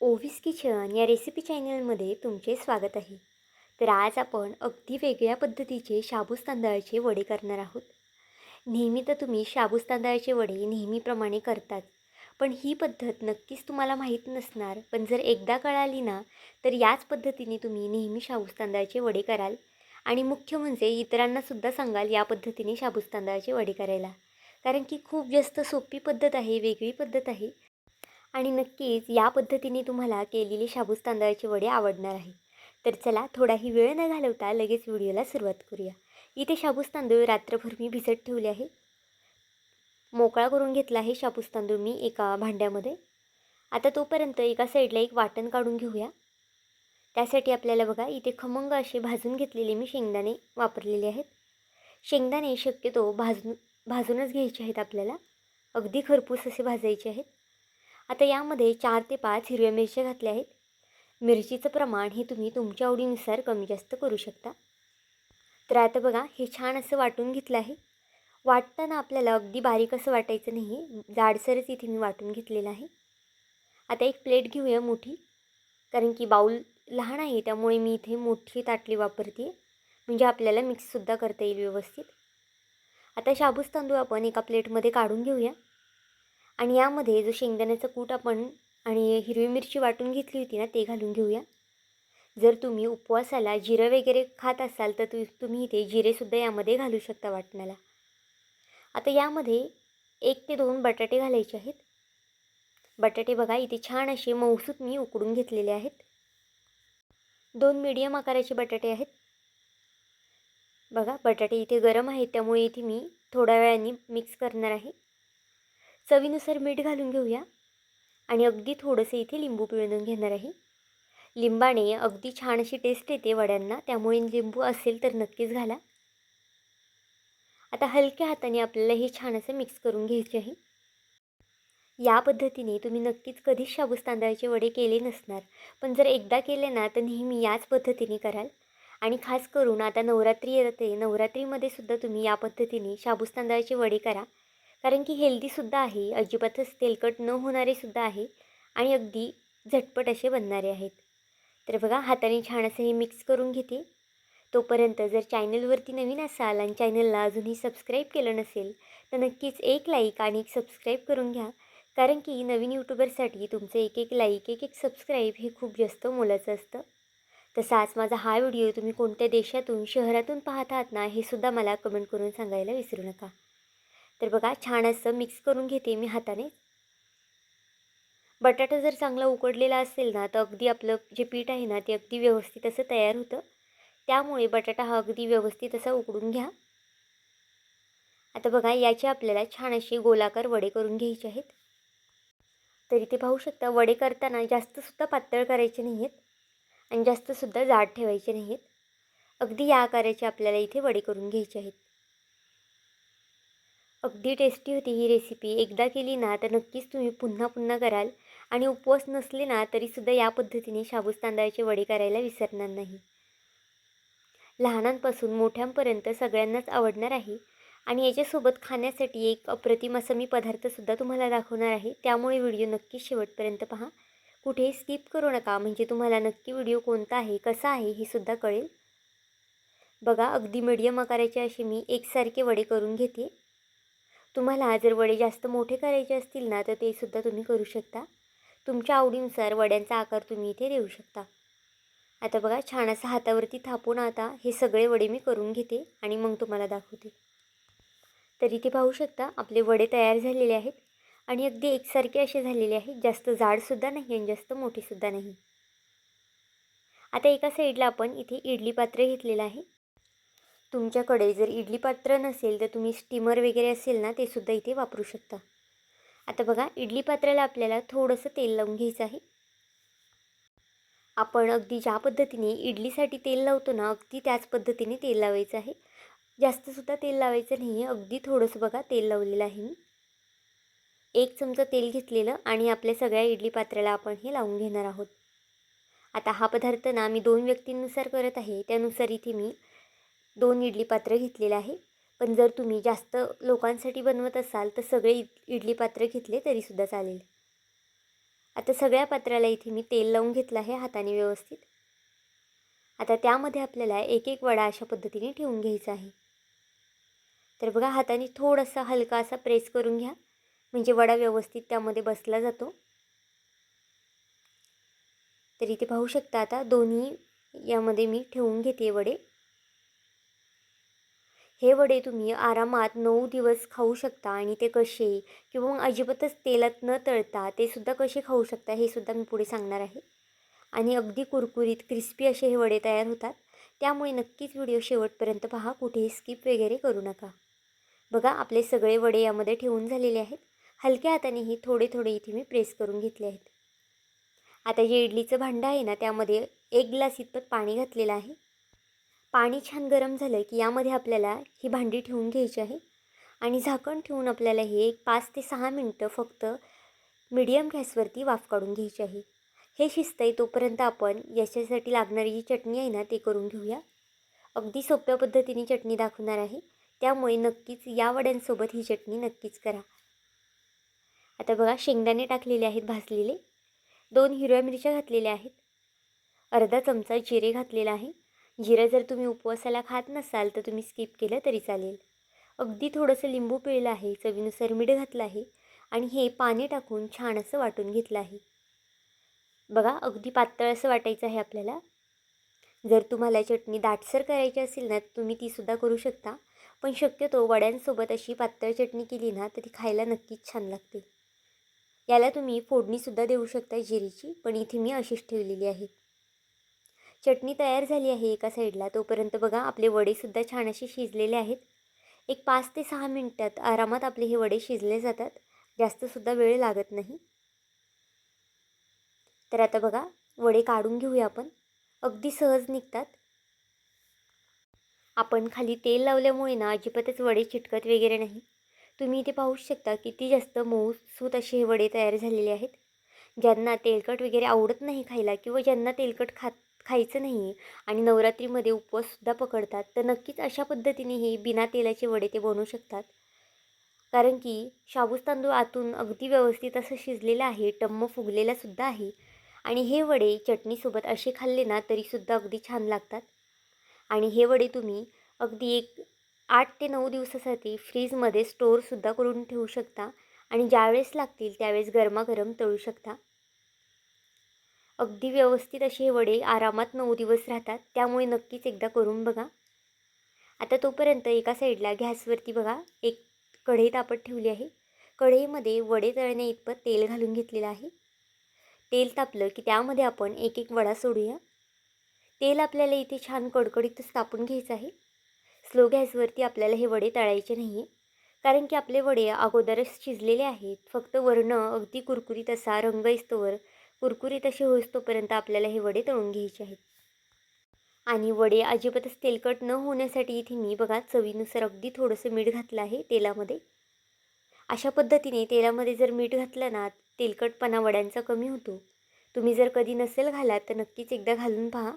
ओव्हिस kitchen या recipe चॅनलमध्ये तुमचे स्वागत आहे. तर आज आपण अगदी वेगळ्या पद्धतीचे शाबूस तांदळाचे वडे करणार आहोत. नेहमी तर तुम्ही शाबूस तांदळाचे वडे नेहमीप्रमाणे करतात पण ही पद्धत नक्कीच तुम्हाला माहीत नसणार पण जर एकदा कळाली ना तर याच पद्धतीने तुम्ही नेहमी शाबूस तांदळाचे वडे कराल आणि मुख्य म्हणजे इतरांनासुद्धा सांगाल या पद्धतीने शाबूस तांदळाचे वडे करायला. कारण की खूप जास्त सोपी पद्धत आहे वेगळी पद्धत आहे आणि नक्कीच या पद्धतीने तुम्हाला केलेली शाबूस तांदळाचे वडे आवडणार आहे. तर चला थोडाही वेळ न घालवता लगेच व्हिडिओला सुरुवात करूया. इथे शाबूस तांदूळ रात्रभर मी भिजत ठेवले आहे. मोकळा करून घेतला आहे शाबूस तांदूळ मी एका भांड्यामध्ये. आता तोपर्यंत एका साईडला एक वाटण काढून घेऊया. त्यासाठी आपल्याला बघा इथे खमंग असे भाजून घेतलेले मी शेंगदाणे वापरलेले आहेत. शेंगदाणे शक्यतो भाजून भाजूनच घ्यायचे आहेत आपल्याला. अगदी खरपूस असे भाजायचे आहेत. आता यामध्ये चार ते पाच हिरव्या मिरच्या घातल्या आहेत. मिरचीचं प्रमाण हे तुम्ही तुमच्या आवडीनुसार कमी जास्त करू शकता. तर आता बघा हे छान असं वाटून घेतलं आहे. वाटताना आपल्याला अगदी बारीक असं वाटायचं नाही. जाडसरच इथे मी वाटून घेतलेलं आहे. आता एक प्लेट घेऊया मोठी. कारण की बाऊल लहान आहे त्यामुळे मी इथे मोठी ताटली वापरते म्हणजे आपल्याला मिक्ससुद्धा करता येईल व्यवस्थित. आता शाबूस तांदूळ आपण एका प्लेटमध्ये काढून घेऊया. आणि यामध्ये जो शेंगदाण्याचा कूट आपण आणि हिरवी मिरची वाटून घेतली होती ना ते घालून घेऊया. जर तुम्ही उपवासाला जिरं वगैरे खात असाल तर तु तुम्ही इथे जिरेसुद्धा यामध्ये घालू शकता वाटणाला आता यामध्ये एक ते दोन बटाटे घालायचे आहेत. बटाटे बघा इथे छान असे मौसूत मी उकडून घेतलेले आहेत. दोन मीडियम आकाराचे बटाटे आहेत. बघा बटाटे इथे गरम आहेत त्यामुळे इथे मी थोड्या वेळाने मिक्स करणार आहे. चवीनुसार मीठ घालून घेऊया. आणि अगदी थोडंसं इथे लिंबू पिळून घेणार आहे. लिंबाने अगदी छान अशी टेस्ट येते वड्यांना. त्यामुळे लिंबू असेल तर नक्कीच घाला. आता हलक्या हाताने आपल्याला हे छान असं मिक्स करून घ्यायचे आहे. या पद्धतीने तुम्ही नक्कीच कधीच शाबूस तांदळाचे वडे केले नसणार. पण जर एकदा केले ना तर नेहमी याच पद्धतीने कराल. आणि खास करून आता नवरात्री येते. नवरात्रीमध्ये सुद्धा तुम्ही या पद्धतीने शाबूस तांदळाचे वडे करा. कारण की हेल्दीसुद्धा आहे अजिबातच तेलकट न होणारेसुद्धा आहे आणि अगदी झटपट असे बनणारे आहेत. तर बघा हाताने छान असं हे मिक्स करून घेते. तोपर्यंत जर चॅनलवरती नवीन असाल आणि चॅनलला अजूनही सबस्क्राईब केलं नसेल तर नक्कीच एक लाईक आणि एक सबस्क्राईब करून घ्या. कारण की नवीन यूट्यूबरसाठी तुमचं एक एक लाईक एक एक सबस्क्राईब हे खूप जास्त मोलाचं असतं. तसाच माझा हा व्हिडिओ तुम्ही कोणत्या देशातून शहरातून पाहत आहात ना हे सुद्धा मला कमेंट करून सांगायला विसरू नका. तर बघा छान असं मिक्स करून घेते मी हाताने. बटाटा जर चांगला उकडलेला असेल ना तर अगदी आपलं जे पीठ आहे ना ते अगदी व्यवस्थित असं तयार होतं. त्यामुळे बटाटा हा अगदी व्यवस्थित असा उकडून घ्या. आता बघा याचे आपल्याला छान असे गोलाकार वडे करून घ्यायचे आहेत. तर इथे पाहू शकता वडे करताना जास्तसुद्धा पातळ करायचे नाही आहेत आणि जास्तसुद्धा जाड ठेवायचे नाही आहेत अगदी या आकाराचे आपल्याला इथे वडे करून घ्यायचे आहेत. अगदी टेस्टी होती ही रेसिपी एकदा केली ना तर नक्कीच तुम्ही पुन्हा पुन्हा कराल. आणि उपवास नसले ना तरीसुद्धा या पद्धतीने शाबूस तांदळाचे वडे करायला विसरणार नाही. लहानांपासून मोठ्यांपर्यंत सगळ्यांनाच आवडणार आहे. आणि याच्यासोबत खाण्यासाठी एक अप्रतिम असा मी पदार्थसुद्धा तुम्हाला दाखवणार आहे. त्यामुळे व्हिडिओ नक्कीच शेवटपर्यंत पहा. कुठेही स्किप करू नका म्हणजे तुम्हाला नक्की व्हिडिओ कोणता आहे कसा आहे हे सुद्धा कळेल. बघा अगदी मीडियम आकाराचे असे मी एकसारखे वडे करून घेते. तुम्हाला जर वडे जास्त मोठे करायचे असतील ना तर ते सुद्धा तुम्ही करू शकता. तुमच्या आवडीनुसार वड्यांचा आकार तुम्ही इथे देऊ शकता. आता बघा छान असं हातावरती थापून आता हे सगळे वडे मी करून घेते आणि मग तुम्हाला दाखवते. तर इथे पाहू शकता आपले वडे तयार झालेले आहेत आणि अगदी एकसारखे असे झालेले आहेत जास्त जाडसुद्धा नाही आणि जास्त मोठेसुद्धा नाही. आता एका साईडला आपण इथे इडली पात्र घेतलेलं आहे. तुमच्याकडे जर इडली पात्र नसेल तर तुम्ही स्टीमर वगैरे असेल ना ते सुद्धा इथे वापरू शकता. आता बघा इडली पात्राला आपल्याला थोडंसं तेल लावून घ्यायचं आहे. आपण अगदी ज्या पद्धतीने इडलीसाठी तेल लावतो ना अगदी त्याच पद्धतीने तेल लावायचं आहे. जास्तसुद्धा तेल लावायचं नाही आहे अगदी थोडंसं बघा तेल लावलेलं आहे मी. एक चमचा तेल घेतलेलं आणि आपल्या सगळ्या इडली पात्राला आपण हे लावून घेणार आहोत. आता हा पदार्थ ना मी दोन व्यक्तींनुसार करत आहे. त्यानुसार इथे मी दोन इडली पात्र घेतलेलं आहे. पण जर तुम्ही जास्त लोकांसाठी बनवत असाल तर सगळे इडली पात्र घेतले तरीसुद्धा चालेल. आता सगळ्या पात्राला इथे मी तेल लावून घेतलं आहे हाताने व्यवस्थित. आता त्यामध्ये आपल्याला एक एक वडा अशा पद्धतीने ठेवून घ्यायचा आहे. तर बघा हाताने थोडासा हलका असा प्रेस करून घ्या. म्हणजे वडा व्यवस्थित त्यामध्ये बसला जातो. तर इथे पाहू शकता आता दोन्ही यामध्ये मी ठेवून घेते वडे. हे वडे तुम्ही आरामात नऊ दिवस खाऊ शकता आणि ते कसे किंवा मग अजिबातच तेलात न तळता ते सुद्धा कसे खाऊ शकता हे सुद्धा मी पुढे सांगणार आहे. आणि अगदी कुरकुरीत क्रिस्पी असे हे वडे तयार होतात. त्यामुळे नक्कीच व्हिडिओ शेवटपर्यंत पहा. कुठेही स्किप वगैरे करू नका. बघा आपले सगळे वडे यामध्ये ठेवून झालेले आहेत. हलक्या हातानेही थोडे थोडे इथे मी प्रेस करून घेतले आहेत. आता जे इडलीचं भांडं आहे ना त्यामध्ये एक ग्लास इतपत पाणी घातलेलं आहे. पाणी छान गरम झालं की यामध्ये आपल्याला ही भांडी ठेवून घ्यायची आहे. आणि झाकण ठेवून आपल्याला हे एक पाच ते सहा मिनटं फक्त मीडियम गॅसवरती वाफ काढून घ्यायची आहे. हे आहे तोपर्यंत आपण याच्यासाठी लागणारी जी चटणी आहे ना ते करून घेऊया. अगदी सोप्या पद्धतीने चटणी दाखवणार आहे. त्यामुळे नक्कीच या वड्यांसोबत ही चटणी नक्कीच करा. आता बघा शेंगदाणे टाकलेले आहेत भाजलेले. दोन हिरव्या मिरच्या घातलेल्या आहेत. अर्धा चमचा जिरे घातलेला आहे. जिरं जर तुम्ही उपवासाला खात नसाल तर तुम्ही स्किप केलं तरी चालेल. अगदी थोडंसं लिंबू पिळलं आहे चवीनुसार मीठ घातलं आहे आणि हे पाणी टाकून छान असं वाटून घेतलं आहे. बघा अगदी पातळ असं वाटायचं आहे आपल्याला. जर तुम्हाला चटणी दाटसर करायची असेल ना तुम्ही तीसुद्धा करू शकता. पण शक्यतो वड्यांसोबत अशी पातळ चटणी केली ना तर ती खायला नक्कीच छान लागते. याला तुम्ही फोडणीसुद्धा देऊ शकता जिरीची पण इथे मी अशीच ठेवलेली आहे. चटणी तयार झाली आहे एका साईडला. तोपर्यंत बघा आपले वडेसुद्धा छान असे शिजलेले आहेत. एक पाच ते सहा मिनटात आरामात आपले हे वडे शिजले जातात. जास्तसुद्धा वेळ लागत नाही. तर आता बघा वडे काढून घेऊया आपण. अगदी सहज निघतात. आपण खाली तेल लावल्यामुळे ना अजिबातच वडे चिटकत वगैरे नाही. तुम्ही इथे पाहू शकता किती जास्त मऊसूत असे हे वडे तयार झालेले आहेत. ज्यांना तेलकट वगैरे आवडत नाही खायला किंवा ज्यांना तेलकट खात खायचं नाही आहे आणि नवरात्रीमध्ये उपवाससुद्धा पकडतात तर नक्कीच अशा पद्धतीने हे बिना तेलाचे वडे ते बनवू शकतात. कारण की शाबूस तांदूळ आतून अगदी व्यवस्थित असं शिजलेलं आहे टम्म फुगलेलासुद्धा आहे आणि हे वडे चटणीसोबत असे खाल्ले ना तरीसुद्धा अगदी छान लागतात. आणि हे वडे तुम्ही अगदी एक आठ ते नऊ दिवसासाठी फ्रीजमध्ये स्टोअरसुद्धा करून ठेवू शकता आणि ज्यावेळेस लागतील त्यावेळेस गरमागरम तळू शकता. अगदी व्यवस्थित असे हे वडे आरामात नऊ दिवस राहतात त्यामुळे नक्कीच एकदा करून बघा. आता तोपर्यंत एका साईडला गॅसवरती बघा एक कढई तापत ठेवली आहे. कढईमध्ये वडे तळणे इतपत तेल घालून घेतलेलं आहे. तेल तापलं की त्यामध्ये आपण एक एक वडा सोडूया. तेल आपल्याला इथे छान कडकडीतच तापून घ्यायचं आहे. स्लो गॅसवरती आपल्याला हे वडे तळायचे नाही आहे कारण की आपले वडे अगोदरच शिजलेले आहेत. फक्त वर्ण अगदी कुरकुरीत असा रंग इस्तोवर कुरकुरीत असे होईस्तोपर्यंत आपल्याला हे वडे तळून घ्यायचे आहेत. आणि वडे अजिबातच तेलकट न होण्यासाठी इथे मी बघा चवीनुसार अगदी थोडंसं मीठ घातलं आहे तेलामध्ये. अशा पद्धतीने तेलामध्ये जर मीठ घातलं ना तेलकटपणा वड्यांचा कमी होतो. तुम्ही जर कधी नसेल घालात तर नक्कीच एकदा घालून पहा.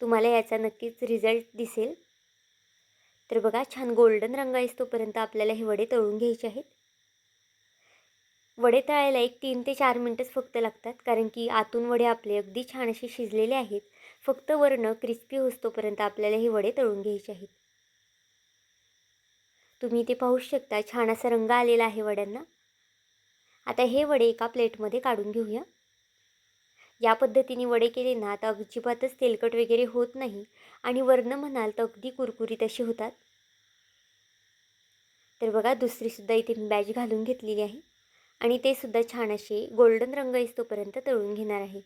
तुम्हाला याचा नक्कीच रिझल्ट दिसेल. तर बघा छान गोल्डन रंग आहेस तोपर्यंत आपल्याला हे वडे तळून घ्यायचे आहेत. वडे तळायला एक तीन ते चार मिनटंच फक्त लागतात कारण की आतून वडे आपले अगदी छान असे शिजलेले आहेत. फक्त वर्ण क्रिस्पी होतोपर्यंत आपल्याला हे वडे तळून घ्यायचे आहेत. तुम्ही ते पाहू शकता छान असा रंग आलेला आहे वड्यांना. आता हे वडे एका प्लेटमध्ये काढून घेऊया. या पद्धतीने वडे केले ना तर अजिबातच तेलकट वगैरे होत नाही आणि वर्ण म्हणाल तर अगदी कुरकुरीत असे होतात. तर बघा दुसरीसुद्धा इथे मी बॅच घालून घेतलेली आहे. आणि ते सुद्धा छान असे गोल्डन रंग तोपर्यंत तळून घेणार आहे.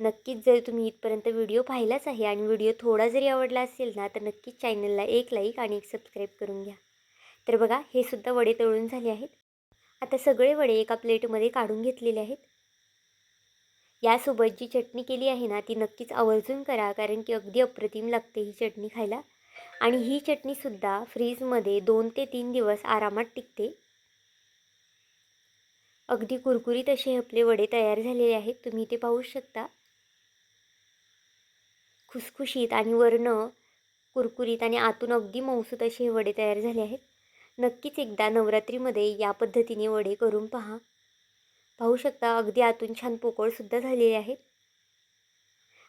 नक्कीच जर तुम्ही इथपर्यंत व्हिडिओ पाहिलाच आहे आणि व्हिडिओ थोडा जरी आवडला असेल ना तर नक्कीच चॅनलला एक लाईक आणि एक सबस्क्राईब करून घ्या. तर बघा हे सुद्धा वडे तळून झाले आहेत. आता सगळे वडे एका प्लेटमध्ये काढून घेतलेले आहेत. यासोबत जी चटणी केली आहे ना ती नक्कीच आवर्जून करा कारण की अगदी अप्रतिम लागते ही चटणी खायला. आणि ही चटणीसुद्धा फ्रीजमध्ये दोन ते तीन दिवस आरामात टिकते. अगदी कुरकुरीत असे आपले वडे तयार झालेले आहेत. तुम्ही ते पाहू शकता. खुसखुशीत आणि वर्ण कुरकुरीत आणि आतून अगदी मौसूत असे हे वडे तयार झाले आहेत. नक्कीच एकदा नवरात्रीमध्ये या पद्धतीने वडे करून पहा. पाहू शकता अगदी आतून छान पोकळसुद्धा झालेले आहेत.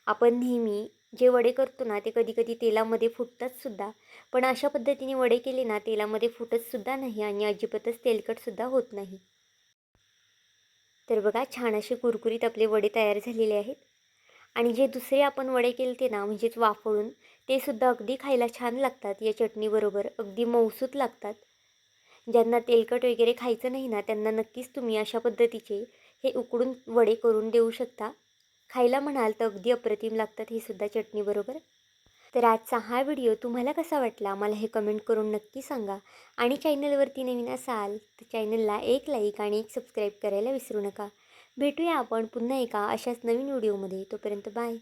आपण नेहमी जे वडे करतो ना ते कधी कधी तेलामध्ये फुटतातसुद्धा पण अशा पद्धतीने वडे केले ना तेलामध्ये फुटतसुद्धा नाही आणि अजिबातच तेलकटसुद्धा होत नाही. तर बघा छान असे कुरकुरीत आपले वडे तयार झालेले आहेत. आणि जे दुसरे आपण वडे केले ते ना म्हणजेच वाफळून ते सुद्धा अगदी खायला छान लागतात. या चटणीबरोबर अगदी मौसूत लागतात. ज्यांना तेलकट वगैरे खायचं नाही ना त्यांना नक्कीच तुम्ही अशा पद्धतीचे हे उकडून वडे करून देऊ शकता. खायला म्हणाल तर अगदी अप्रतिम लागतात हे सुद्धा चटणीबरोबर तर आजचा हा व्हिडिओ तुम्हाला कसा वाटला मला हे कमेंट करून नक्की सांगा. आणि चॅनलवरती नवीन असाल तर चॅनलला एक लाईक आणि एक सबस्क्राईब करायला विसरू नका. भेटूया आपण पुन्हा एका अशाच नवीन व्हिडिओमध्ये. तोपर्यंत बाय